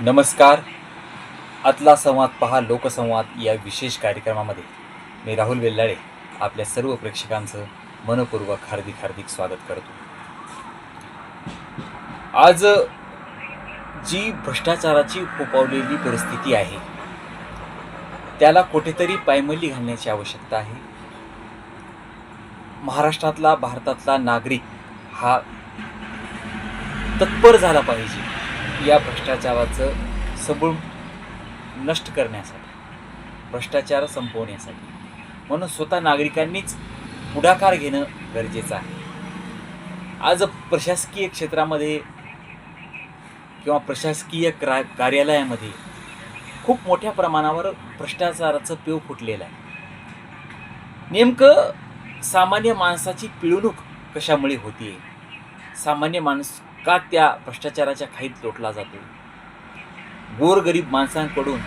नमस्कार. आतला संवाद पहा लोकसंवाद या विशेष कार्यक्रमामध्ये. मी राहुल वेल्लाळे आपल्या सर्व प्रेक्षकांचं मनपूर्वक हार्दिक हार्दिक स्वागत करतो. आज जी भ्रष्टाचाराची फोपावलेली परिस्थिती आहे त्याला कुठेतरी पायमल्ली घालण्याची आवश्यकता आहे. महाराष्ट्रातला भारतातला नागरिक हा तत्पर झाला पाहिजे. या भ्रष्टाचाराचं सबळ नष्ट करण्यासाठी भ्रष्टाचार संपवण्यासाठी. म्हणून स्वतः नागरिकांनीच पुढाकार घेणं गरजेचं आहे. आज प्रशासकीय क्षेत्रामध्ये किंवा प्रशासकीय क्रा कार्यालयामध्ये खूप मोठ्या प्रमाणावर भ्रष्टाचाराचं पेव फुटलेलं आहे. नेमकं सामान्य माणसाची पिळवणूक कशामुळे होतीये? सामान्य माणूस का त्या भ्रष्टाचाराच्या खाईत लोटला जातो? गोरगरीब माणसांकडून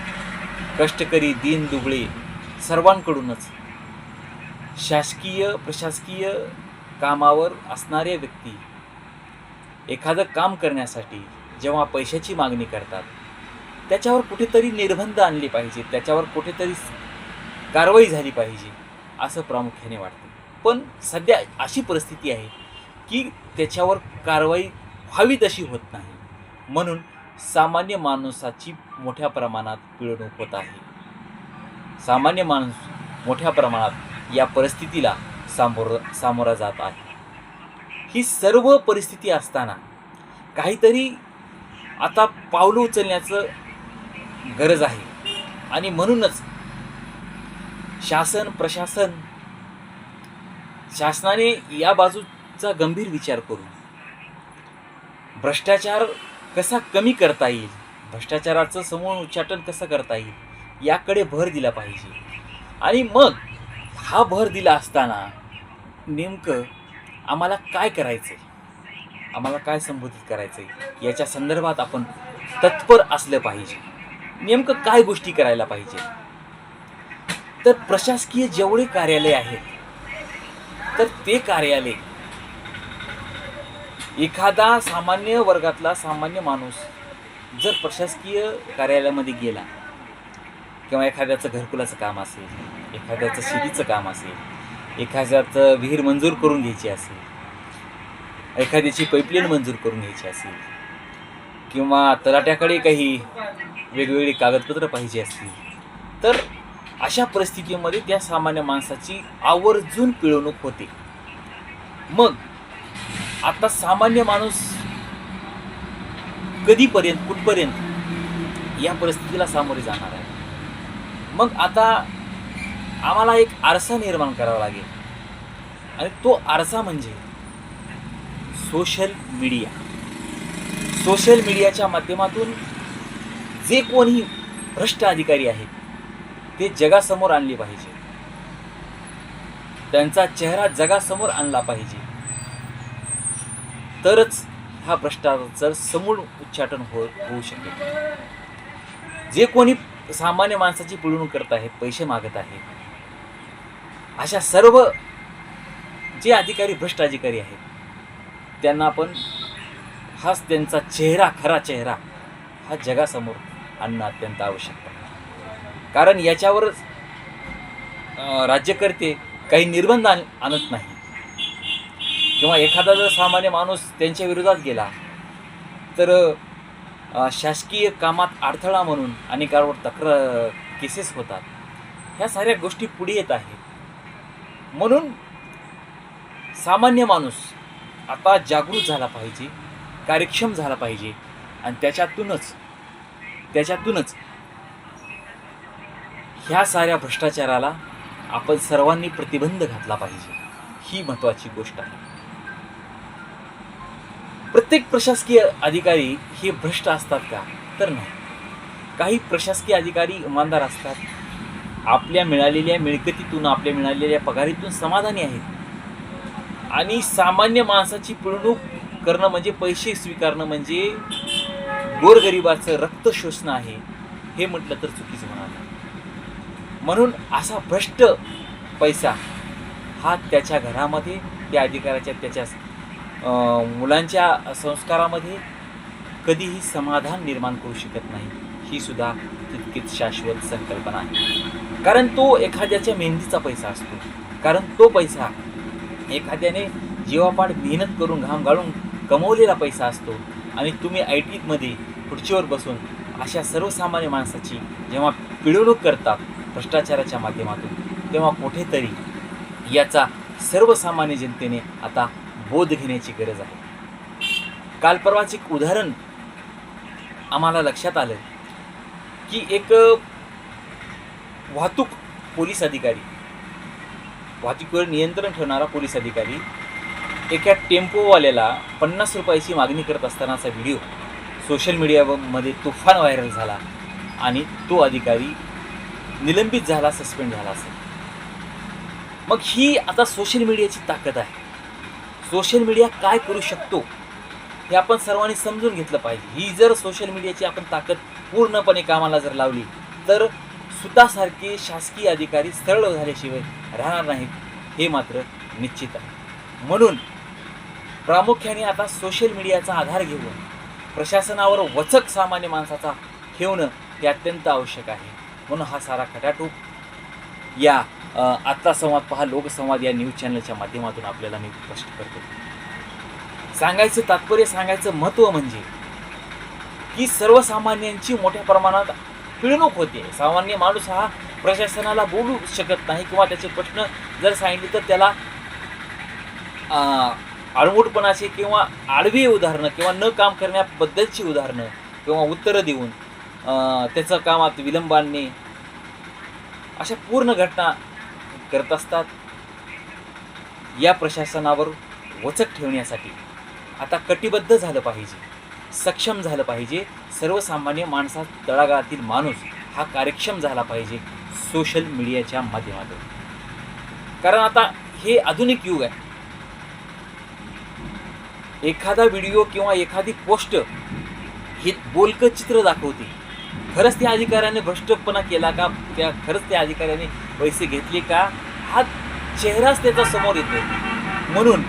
कष्टकरी दीन दुबळे सर्वांकडूनच शासकीय प्रशासकीय कामावर असणाऱ्या व्यक्ती एखादं काम करण्यासाठी जेव्हा पैशाची मागणी करतात त्याच्यावर कुठेतरी निर्बंध आणले पाहिजे त्याच्यावर कुठेतरी कारवाई झाली पाहिजे असं प्रामुख्याने वाटतं. पण सध्या अशी परिस्थिती आहे की त्याच्यावर कारवाई व्हावी तशी होत नाही. म्हणून सामान्य माणसाची मोठ्या प्रमाणात पिळवणूक होत आहे. सामान्य माणूस मोठ्या प्रमाणात या परिस्थितीला सामोर सामोरा जात आहे. ही सर्व परिस्थिती असताना काहीतरी आता पावलं उचलण्याचं गरज आहे. आणि म्हणूनच शासन प्रशासन शासनाने या बाजूचा गंभीर विचार करून भ्रष्टाचार कसा कमी करता येईल? भ्रष्टाचाराचं समूळ उच्चाटन कसं करता येईल? याकडे भर दिला पाहिजे. आणि मग हा भर दिला असताना नेमकं आम्हाला काय करायचं आहे आम्हाला काय संबोधित करायचं आहे याच्या संदर्भात आपण तत्पर असलं पाहिजे. नेमकं काय गोष्टी करायला पाहिजे? तर प्रशासकीय जेवढे कार्यालय आहेत तर ते कार्यालय एखादा सामान्य वर्गातला सामान्य माणूस जर प्रशासकीय कार्यालयामध्ये गेला किंवा एखाद्याचं घरकुलाचं काम असेल एखाद्याचं शेतीचं काम असेल एखाद्याचं विहीर मंजूर करून घ्यायची असेल एखाद्याची पाईपलाईन मंजूर करून घ्यायची असेल किंवा तलाट्याकडे काही वेगवेगळी कागदपत्रं पाहिजे असतील तर अशा परिस्थितीमध्ये त्या सामान्य माणसाची आवर्जून पिळवणूक होते. मग आता सामान्य माणूस कधीपर्यंत कुठपर्यंत या परिस्थितीला सामोरे जाणार आहे? मग आता आम्हाला एक आरसा निर्माण करावा लागेल. आणि तो आरसा म्हणजे सोशल मीडिया. सोशल मीडियाच्या माध्यमातून जे कोणी भ्रष्ट अधिकारी आहेत ते जगासमोर आणले पाहिजे. त्यांचा चेहरा जगासमोर आणला पाहिजे. तरच हा भ्रष्टाचार समूळ उच्चाटन हो होऊ शकेल जे कोणी सामान्य माणसाची पिळवणूक करत आहेत पैसे मागत आहेत अशा सर्व जे अधिकारी भ्रष्ट अधिकारी आहेत त्यांना आपण हाच त्यांचा चेहरा खरा चेहरा हा जगासमोर आणणं अत्यंत आवश्यक आहे. कारण याच्यावरच राज्यकर्ते काही निर्बंध आण आणत नाही किंवा एखादा जर सामान्य माणूस त्यांच्या विरोधात गेला तर शासकीय कामात अडथळा म्हणून अनेकांवर तक्रार केसेस होतात. ह्या साऱ्या गोष्टी पुढे येत आहेत. म्हणून सामान्य माणूस आता जागृत झाला पाहिजे कार्यक्षम झाला पाहिजे आणि त्याच्यातूनच त्याच्यातूनच ह्या साऱ्या भ्रष्टाचाराला आपण सर्वांनी प्रतिबंध घातला पाहिजे. ही महत्त्वाची गोष्ट आहे. प्रत्येक प्रशासकीय अधिकारी हे भ्रष्ट असतात का? तर नाही. काही प्रशासकीय अधिकारी इमानदार असतात. आपल्या मिळालेल्या मिळकतीतून आपल्या मिळालेल्या पगारीतून समाधानी आहेत. आणि सामान्य माणसाची पिळवणूक करणं म्हणजे पैसे स्वीकारणं म्हणजे गोरगरिबाचं रक्त शोषणं आहे हे म्हटलं तर चुकीचं होणार म्हणून असा भ्रष्ट पैसा हा त्याच्या घरामध्ये त्या अधिकाऱ्याच्या त्याच्या मुलांच्या संस्कारामध्ये कधीही समाधान निर्माण करू शकत नाही ही सुद्धा तितकीच शाश्वत संकल्पना आहे. कारण तो एखाद्याच्या मेहंदीचा पैसा असतो. कारण तो पैसा एखाद्याने जीवापाड मेहनत करून घाम गाळून कमवलेला पैसा असतो आणि तुम्ही आय टीमध्ये खुर्चीवर बसून अशा सर्वसामान्य माणसाची जेव्हा पिळवणूक करतात भ्रष्टाचाराच्या माध्यमातून तेव्हा कुठेतरी याचा सर्वसामान्य जनतेने आता बोध घेण्याची गरज आहे. काल परवाच एक उदाहरण आम्हाला लक्षात आलं की एक वाहतूक पोलीस अधिकारी वाहतुकीवर नियंत्रण ठेवणारा पोलीस अधिकारी एका टेम्पोवाल्याला पन्नास रुपयाची मागणी करत असतानाचा व्हिडिओ सोशल मीडियामध्ये तुफान व्हायरल झाला आणि तो अधिकारी निलंबित झाला सस्पेंड झाला असेल. मग ही आता सोशल मीडियाची ताकद आहे. सोशल मीडिया काय करू शकतो हे आपण सर्वांनी समजून घेतलं पाहिजे. ही जर सोशल मीडियाची आपण ताकद पूर्णपणे कामाला जर लावली तर सुतासारखे शासकीय अधिकारी सरळ झाल्याशिवाय राहणार नाहीत हे मात्र निश्चित आहे. म्हणून प्रामुख्याने आता सोशल मीडियाचा आधार घेऊन प्रशासनावर वचक सामान्य माणसाचा ठेवणं हे अत्यंत आवश्यक आहे. म्हणून हा सारा खटाटूप या आत्ता संवाद पहा लोकसंवाद या न्यूज चॅनलच्या माध्यमातून आपल्याला मी स्पष्ट करतो. सांगायचं तात्पर्य सांगायचं महत्त्व म्हणजे की सर्वसामान्यांची मोठ्या प्रमाणात पिळवणूक होते. सामान्य माणूस हा प्रशासनाला बोलू शकत नाही किंवा त्याचे प्रश्न जर सांगितले तर त्याला आडमुटपणाचे किंवा आडवी उदाहरणं किंवा न काम करण्याबद्दलची उदाहरणं किंवा उत्तरं देऊन त्याचं कामात विलंब आणणे अशा पूर्ण घटना करत असतात. या प्रशासनावर वचक ठेवण्यासाठी आता कटिबद्ध झालं पाहिजे. सक्षम झालं पाहिजे. सर्वसामान्य माणसा तळागाळातील माणूस हा कार्यक्षम झाला पाहिजे सोशल मीडियाच्या माध्यमातून. कारण आता हे आधुनिक युग आहे. एखादा व्हिडिओ किंवा एखादी पोस्ट हे बोलकं चित्र दाखवते. खरंच त्या अधिकाऱ्याने भ्रष्टपणा केला का? त्या खरंच त्या अधिकाऱ्याने पैसे घेतले का हा चेहराच त्याचा समोर येतो म्हणून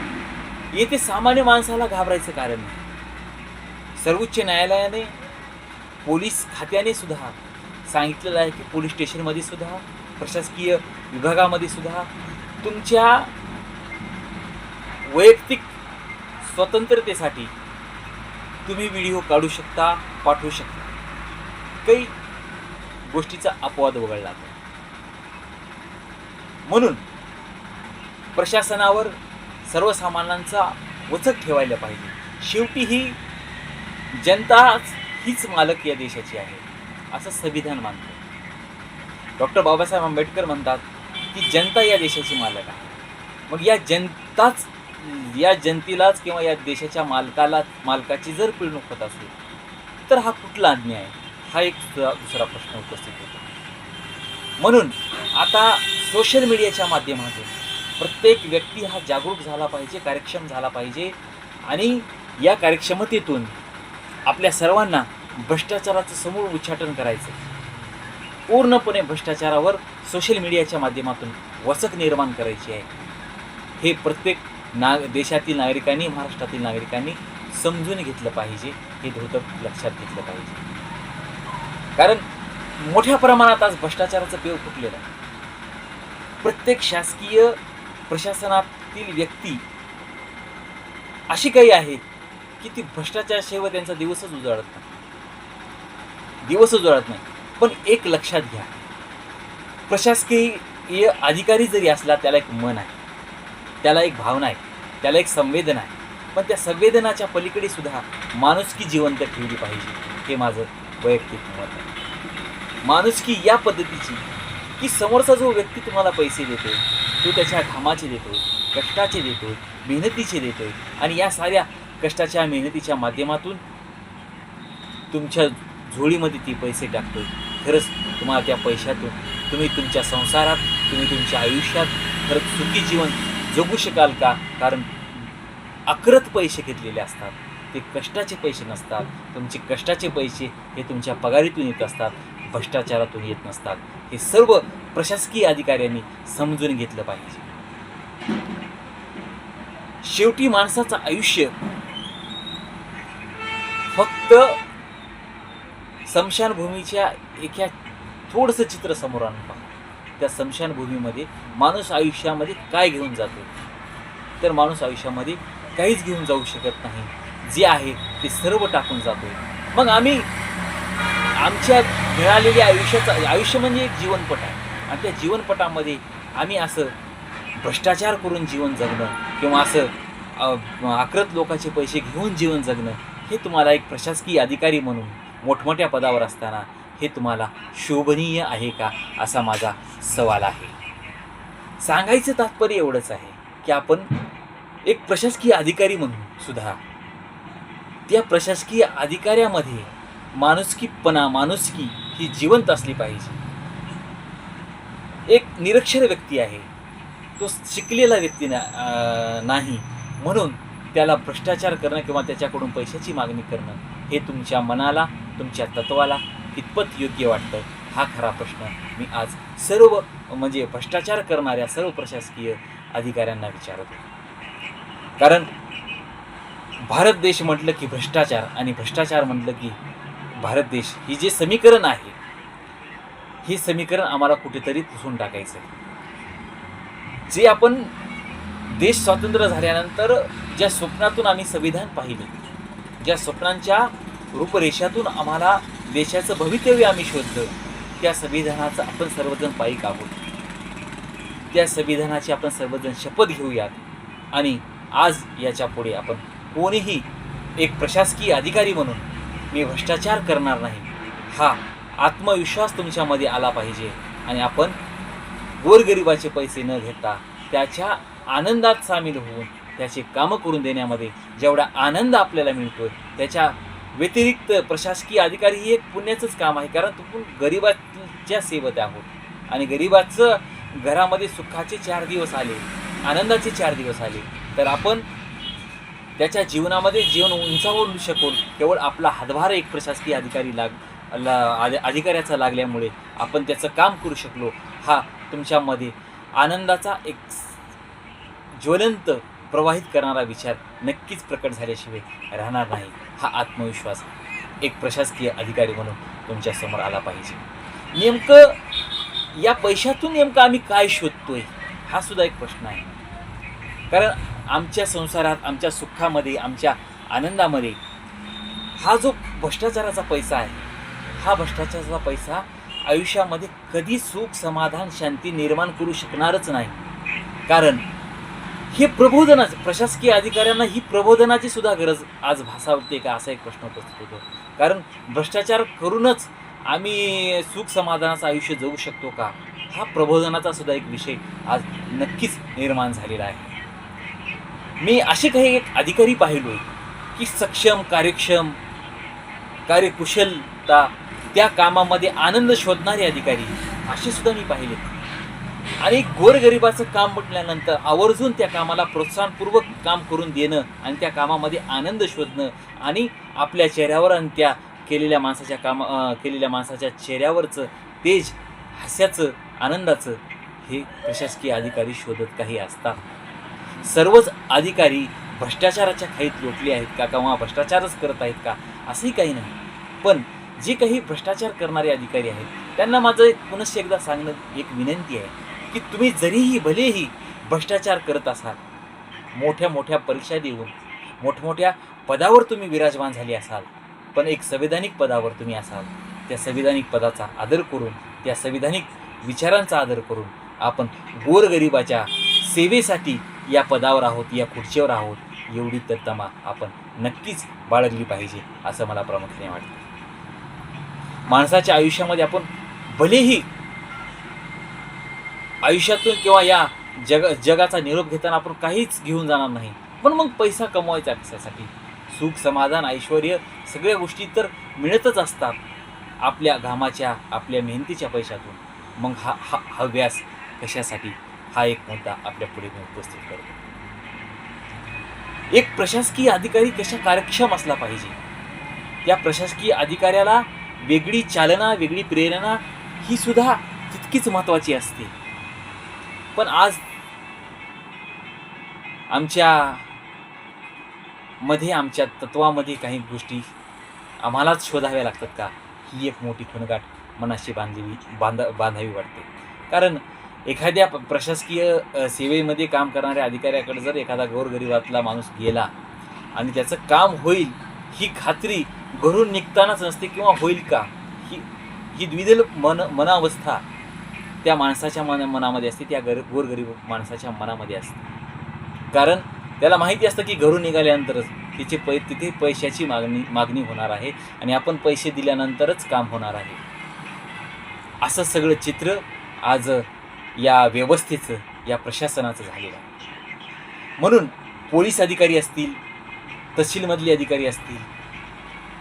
येथे सामान्य माणसाला घाबरायचं कारण नाही. सर्वोच्च न्यायालयाने पोलीस खात्याने सुद्धा सांगितलेलं आहे की पोलीस स्टेशनमध्ये सुद्धा प्रशासकीय विभागामध्ये सुद्धा तुमच्या वैयक्तिक स्वतंत्रतेसाठी तुम्ही व्हिडिओ काढू शकता पाठवू शकता. काही गोष्टीचा अपवाद वगळला तर. म्हणून प्रशासनावर सर्वसामान्यांचा वचक ठेवायला पाहिजे. शेवटी ही जनताच हीच मालक या देशाची आहे असं संविधान मानतं. डॉक्टर बाबासाहेब आंबेडकर म्हणतात की जनता या देशाची मालक आहे. मग या जनताच या जनतेलाच किंवा या देशाच्या मालकाला मालकाची जर पिळणूक होत असेल तर हा कुठला अन्याय? हा एक दुसरा दुसरा प्रश्न उपस्थित होतो. म्हणून आता सोशल मीडियाच्या माध्यमातून प्रत्येक व्यक्ती हा जागरूक झाला पाहिजे कार्यक्षम झाला पाहिजे आणि या कार्यक्षमतेतून आपल्या सर्वांना भ्रष्टाचाराचं समूळ उच्चाटन करायचं पूर्णपणे भ्रष्टाचारावर सोशल मीडियाच्या माध्यमातून वचक निर्माण करायची आहे. हे प्रत्येक ना देशातील नागरिकांनी महाराष्ट्रातील नागरिकांनी समजून घेतलं पाहिजे हे धोतर लक्षात घेतलं पाहिजे. कारण मोठ्या प्रमाणात आज भ्रष्टाचाराचं पेव फुटलेलं आहे. प्रत्येक शासकीय प्रशासनातील व्यक्ती अशी काही आहे की ती भ्रष्टाचार भ्रष्टाचाराशिवाय त्यांचा दिवसच उजाळत नाही. दिवस उजाळत नाही. पण एक लक्षात घ्या. प्रशासकीय अधिकारी जरी असला त्याला एक मन आहे. त्याला एक भावना आहे. त्याला एक संवेदना आहे. पण त्या संवेदनाच्या पलीकडे सुद्धा माणुसकी जिवंत ठेवली पाहिजे हे माझं वैयक्तिक मत आहे. माणुसकी या पद्धतीची की समोरचा जो व्यक्ती तुम्हाला पैसे देतो तो त्याच्या घामाचे देतो कष्टाचे देतो मेहनतीचे देतो आणि या साऱ्या कष्टाच्या मेहनतीच्या माध्यमातून तुमच्या झोळीमध्ये ती पैसे टाकतो. खरंच तुम्हाला त्या पैशातून तुम्ही तुमच्या संसारात तुम्ही तुमच्या आयुष्यात खरंच सुखी जीवन जगू शकाल का? कारण अक्रत पैसे घेतलेले असतात. ते कष्टाचे पैसे नसतात. तुमचे कष्टाचे पैसे हे तुमच्या पगारीतून येत असतात. भ्रष्टाचारातून येत नसतात. हे सर्व प्रशासकीय अधिकाऱ्यांनी समजून घेतलं पाहिजे. शेवटी माणसाचं आयुष्य फक्त स्मशानभूमीच्या एका थोडंसं चित्र समोर आणून पहा. त्या स्मशानभूमीमध्ये माणूस आयुष्यामध्ये काय घेऊन जातो? तर माणूस आयुष्यामध्ये काहीच घेऊन जाऊ शकत नाही. जे आहे ते सर्व टाकून जातो मग आम्ही आमच्या मिळालेल्या आयुष्याचं आयुष्य म्हणजे एक जीवनपट आहे. आणि त्या जीवनपटामध्ये आम्ही असं भ्रष्टाचार करून जीवन जगणं किंवा असं आक्रत लोकांचे पैसे घेऊन जीवन जगणं हे तुम्हाला एक प्रशासकीय अधिकारी म्हणून मोठमोठ्या पदावर असताना हे तुम्हाला शोभनीय आहे का असा माझा सवाल आहे. सांगायचं तात्पर्य एवढंच आहे की आपण एक प्रशासकीय अधिकारी म्हणून सुद्धा त्या प्रशासकीय अधिकाऱ्यामध्ये माणुसकीपणा माणुसकी ही जिवंत असली पाहिजे. एक निरक्षर व्यक्ती आहे. तो शिकलेला व्यक्ती ना नाही. म्हणून त्याला भ्रष्टाचार करणं किंवा त्याच्याकडून पैशाची मागणी करणं हे तुमच्या मनाला तुमच्या तत्वाला कितपत योग्य वाटतं हा खरा प्रश्न मी आज सर्व म्हणजे भ्रष्टाचार करणाऱ्या सर्व प्रशासकीय अधिकाऱ्यांना विचारतो कारण भारत देश म्हटलं की भ्रष्टाचार आणि भ्रष्टाचार म्हटलं की भारत देश ही जे समीकरण आहे हे समीकरण आम्हाला कुठेतरी पुसून टाकायचं आहे जे आपण देश स्वातंत्र्य झाल्यानंतर ज्या स्वप्नातून आम्ही संविधान पाहिले ज्या स्वप्नांच्या रूपरेषातून आम्हाला देशाचं भवितव्य आम्ही शोधलं त्या संविधानाचं आपण सर्वजण पायिक आहोत. त्या संविधानाची आपण सर्वजण शपथ घेऊयात आणि आज याच्यापुढे आपण कोणीही एक प्रशासकीय अधिकारी म्हणून मी भ्रष्टाचार करणार नाही. हा आत्मविश्वास तुमच्यामध्ये आला पाहिजे आणि आपण गोरगरिबाचे पैसे न घेता त्याच्या आनंदात सामील होऊन त्याचे कामं करून देण्यामध्ये जेवढा आनंद आपल्याला मिळतोय त्याच्या व्यतिरिक्त प्रशासकीय अधिकारी ही एक पुण्याचंच काम आहे. कारण तुम्ही गरिबाच्या सेवत आहोत आणि गरिबाचं घरामध्ये सुखाचे चार दिवस आले आनंदाचे चार दिवस आले तर आपण त्याच्या जीवनामध्ये जीवन उंचावू शकून केवळ आपला हातभार एक प्रशासकीय अधिकारी लाग ला अधिकाऱ्याचा लागल्यामुळे आपण त्याचं काम करू शकलो. हा तुमच्यामध्ये आनंदाचा एक ज्वलंत प्रवाहित करणारा विचार नक्कीच प्रकट झाल्याशिवाय राहणार नाही. हा आत्मविश्वास एक प्रशासकीय अधिकारी म्हणून तुमच्यासमोर आला पाहिजे. नेमकं या पैशातून नेमकं आम्ही काय शोधतोय? हा सुद्धा एक प्रश्न आहे. कारण आमच्या संसारात आमच्या सुखामध्ये आमच्या आनंदामध्ये हा जो भ्रष्टाचाराचा पैसा आहे हा भ्रष्टाचाराचा पैसा आयुष्यामध्ये कधी सुख समाधान शांती निर्माण करू शकणारच नाही. कारण हे प्रबोधनाचं प्रशासकीय अधिकाऱ्यांना ही प्रबोधनाची सुद्धा गरज आज भासावते का? असा एक प्रश्न उपस्थित होतो. कारण भ्रष्टाचार करूनच आम्ही सुख समाधानाचं आयुष्य जगू शकतो का? हा प्रबोधनाचा सुद्धा एक विषय आज नक्कीच निर्माण झालेला आहे. मी असे काही एक अधिकारी पाहिलो की सक्षम कार्यक्षम कार्यकुशलता त्या कामामध्ये आनंद शोधणारे अधिकारी. असे सुद्धा मी पाहिले. आणि गोरगरिबाचं काम म्हटल्यानंतर आवर्जून त्या कामाला प्रोत्साहनपूर्वक काम करून देणं आणि त्या कामामध्ये आनंद शोधणं आणि आपल्या चेहऱ्यावर आणि त्या केलेल्या माणसाच्या कामा केलेल्या माणसाच्या चेहऱ्यावरचं तेज हास्याचं आनंदाचं हे प्रशासकीय अधिकारी शोधत काही असतात. सर्वच अधिकारी भ्रष्टाचाराच्या खाईत लोटले आहेत का किंवा भ्रष्टाचारच करत आहेत का असंही काही नाही. पण जे काही भ्रष्टाचार करणारे अधिकारी आहेत त्यांना माझं एक पुनश्च एकदा सांगणं एक विनंती आहे की तुम्ही जरीही भलेही भ्रष्टाचार करत असाल मोठ्या मोठ्या परीक्षा देऊन मोठमोठ्या पदावर तुम्ही विराजमान झाले असाल पण एक संविधानिक पदावर तुम्ही असाल त्या संविधानिक पदाचा आदर करून त्या संविधानिक विचारांचा आदर करून आपण गोरगरिबाच्या सेवेसाठी या पदावर आहोत या खुर्चीवर आहोत एवढी तत्तमा आपण नक्कीच बाळगली पाहिजे असं मला प्रामुख्याने वाटतं. माणसाच्या आयुष्यामध्ये आपण भलेही आयुष्यातून किंवा या जग जगाचा निरोप घेताना आपण काहीच घेऊन जाणार नाही पण मग पैसा कमवायचा कशासाठी? सुख समाधान ऐश्वर सगळ्या गोष्टी तर मिळतच असतात आपल्या घामाच्या आपल्या मेहनतीच्या पैशातून. मग हा हा हव्यास कशासाठी? हा एक मुद्दा आपल्या पुढे मी उपस्थित करतो. एक प्रशासकीय अधिकारी कशा कार्यक्षम असला पाहिजे? त्या प्रशासकीय अधिकाऱ्याला वेगळी चालना वेगळी प्रेरणा ही सुद्धा तितकीच महत्त्वाची असते. पण आज आमच्या मध्ये आमच्या तत्वामध्ये काही गोष्टी आम्हालाच शोधाव्या लागतात का? ही एक मोठी खुणगाट मनाशी बांधलेली बांध बांधावी वाटते. कारण एखाद्या प्रशासकीय सेवेमध्ये काम करणाऱ्या अधिकाऱ्याकडे जर एखादा गोरगरिबातला माणूस गेला आणि त्याचं काम होईल ही खात्री घरून निघतानाच नसते किंवा होईल का? ही ही द्विदल मन मनावस्था त्या माणसाच्या मन मनामध्ये असते त्या गर गोरगरीब माणसाच्या मनामध्ये असते. कारण त्याला माहिती असतं की घरून निघाल्यानंतरच तिचे पै तिथे पैशाची मागणी मागणी होणार आहे आणि आपण पैसे दिल्यानंतरच काम होणार आहे. असं सगळं चित्र आज या व्यवस्थेचं या प्रशासनाचं झालेलं आहे. म्हणून पोलीस अधिकारी असतील तहसीलमधले अधिकारी असतील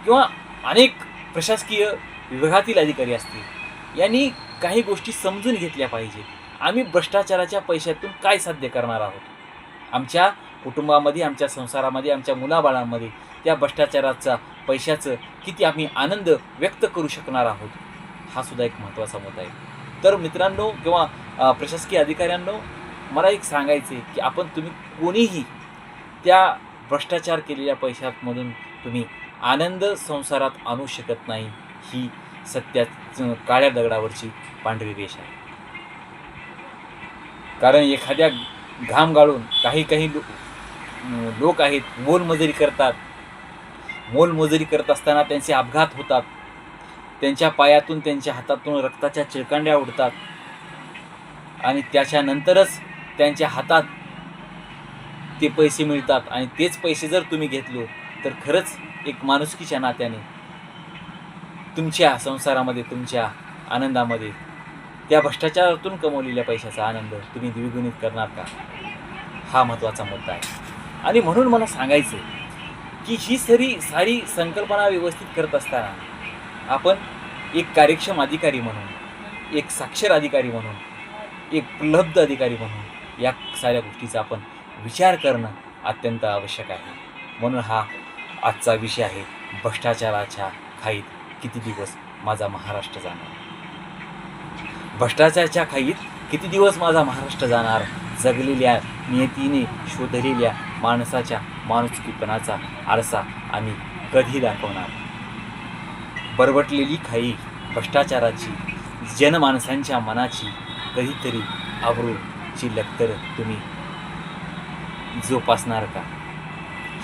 किंवा अनेक प्रशासकीय विभागातील अधिकारी असतील यांनी काही गोष्टी समजून घेतल्या पाहिजेत. आम्ही भ्रष्टाचाराच्या पैशातून काय साध्य करणार आहोत? आमच्या कुटुंबामध्ये आमच्या संसारामध्ये आमच्या मुलाबाळांमध्ये त्या भ्रष्टाचाराचा पैशाचं किती आम्ही आनंद व्यक्त करू शकणार आहोत? हा सुद्धा एक महत्त्वाचा मुद्दा आहे. तर मित्रांनो किंवा प्रशासकीय अधिकाऱ्यांना मला एक सांगायचं आहे की आपण तुम्ही कोणीही त्या भ्रष्टाचार केलेल्या पैशामधून तुम्ही आनंद संसारात आणू शकत नाही ही सत्या काळ्या दगडावरची पांढरी रेष आहे. कारण एखाद्या घाम गाळून काही काही लो लोक आहेत मोलमजुरी करतात. मोलमजुरी करत असताना त्यांचे अपघात होतात. त्यांच्या पायातून त्यांच्या हातातून रक्ताच्या चिळकांड्या उडतात. आणि त्याच्यानंतरच त्यांच्या हातात ते पैसे मिळतात. आणि तेच पैसे जर तुम्ही घेतलो तर खरंच एक माणुसकीच्या नात्याने तुमच्या संसारामध्ये तुमच्या आनंदामध्ये त्या भ्रष्टाचारातून कमवलेल्या पैशाचा आनंद तुम्ही द्विगुणित करणार का? हा महत्त्वाचा मुद्दा आहे. आणि म्हणून मला सांगायचं की ही सरी सारी संकल्पना व्यवस्थित करत असताना आपण एक कार्यक्षम अधिकारी म्हणून एक साक्षर अधिकारी म्हणून एक उपलब्ध अधिकारी म्हणून या साऱ्या गोष्टीचा आपण विचार करणं अत्यंत आवश्यक आहे. म्हणून हा आजचा विषय आहे भ्रष्टाचाराच्या खाईत किती दिवस माझा महाराष्ट्र जाणार? भ्रष्टाचाराच्या खाईत किती दिवस माझा महाराष्ट्र जाणार? जगलेल्या नियतीने शोधलेल्या माणसाच्या माणुसकीपणाचा आरसा आम्ही कधी दाखवणार? बरबटलेली खाई भ्रष्टाचाराची जनमानसांच्या मनाची कधीतरी आबरूची लक्तर तुम्ही जोपासणार का?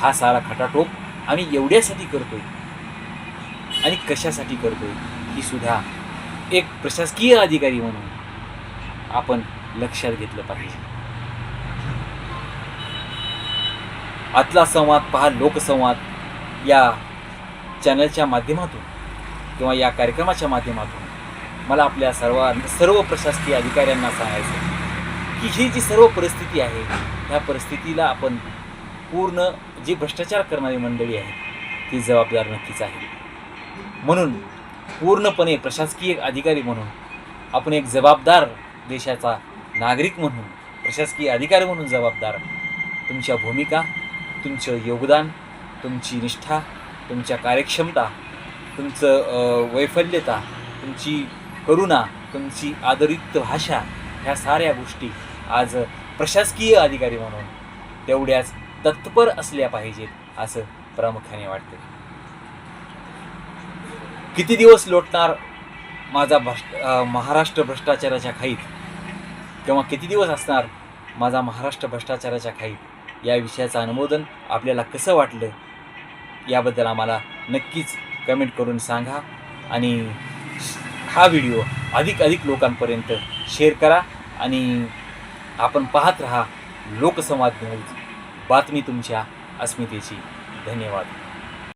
हा सारा खटाटोप आम्ही एवढ्यासाठी करतोय आणि कशासाठी करतोय ही सुद्धा एक प्रशासकीय अधिकारी म्हणून आपण लक्षात घेतलं पाहिजे. आतला संवाद पहा लोकसंवाद या चॅनलच्या माध्यमातून किंवा या कार्यक्रमाच्या माध्यमातून. मला आपल्या सर्व सर्व प्रशासकीय अधिकाऱ्यांना सांगायचं की ही जी सर्व परिस्थिती आहे ह्या परिस्थितीला आपण पूर्ण जी भ्रष्टाचार करणारी मंडळी आहे ती जबाबदार नक्कीच आहे. म्हणून पूर्णपणे प्रशासकीय अधिकारी म्हणून आपण एक जबाबदार देशाचा नागरिक म्हणून प्रशासकीय अधिकारी म्हणून जबाबदार तुमच्या भूमिका तुमचं योगदान तुमची निष्ठा तुमच्या कार्यक्षमता तुमचं वैफल्यता तुमची करुणा तुमची आदरयुक्त भाषा ह्या साऱ्या गोष्टी आज प्रशासकीय अधिकारी म्हणून तेवढ्याच तत्पर असल्या पाहिजेत असं प्रामुख्याने वाटतं किती दिवस लोटणार माझा भ्रष्ट महाराष्ट्र भ्रष्टाचाराच्या खाईत? किंवा किती दिवस असणार माझा महाराष्ट्र भ्रष्टाचाराच्या खाईत? या विषयाचं अनुमोदन आपल्याला कसं वाटलं? याबद्दल आम्हाला नक्कीच कमेंट करून सांगा आणि हा व्हिडिओ अधिक अधिक लोकांपर्यंत शेअर करा आणि आपण पाहत रहा लोकसंवाद न्यूज. बातमी तुमच्या अस्मितेची. धन्यवाद.